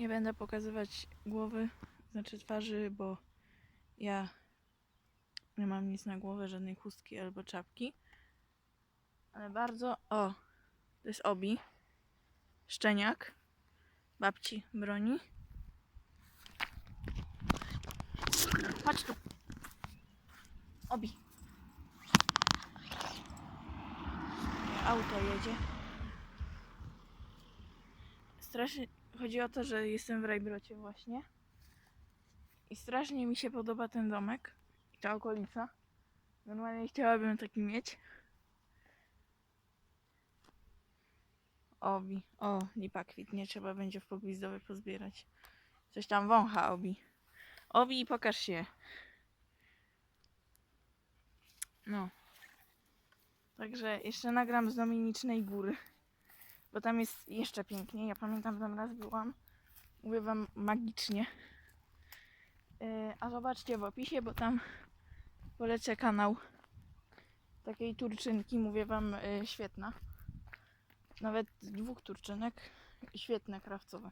Nie będę pokazywać głowy, znaczy twarzy, bo ja nie mam nic na głowę, żadnej chustki albo czapki. Ale bardzo. O! To jest Obi. Szczeniak. Babci broni. Chodź tu. Obi. Auto jedzie. Strasznie chodzi o to, że jestem w Rajbrocie właśnie. I strasznie mi się podoba ten domek i ta okolica. Normalnie chciałabym taki mieć. Obi. O, lipa kwitnie, trzeba będzie w pogwizdowy pozbierać. Coś tam wącha Obi. Obi, pokaż się. No. Także jeszcze nagram z Dominicznej Góry. Bo tam jest jeszcze piękniej. Ja pamiętam, tam raz byłam. Mówię wam magicznie. Yy, a zobaczcie w opisie, bo tam polecę kanał takiej turczynki. Mówię wam, yy, świetna. Nawet dwóch turczynek. Świetne, krawcowe.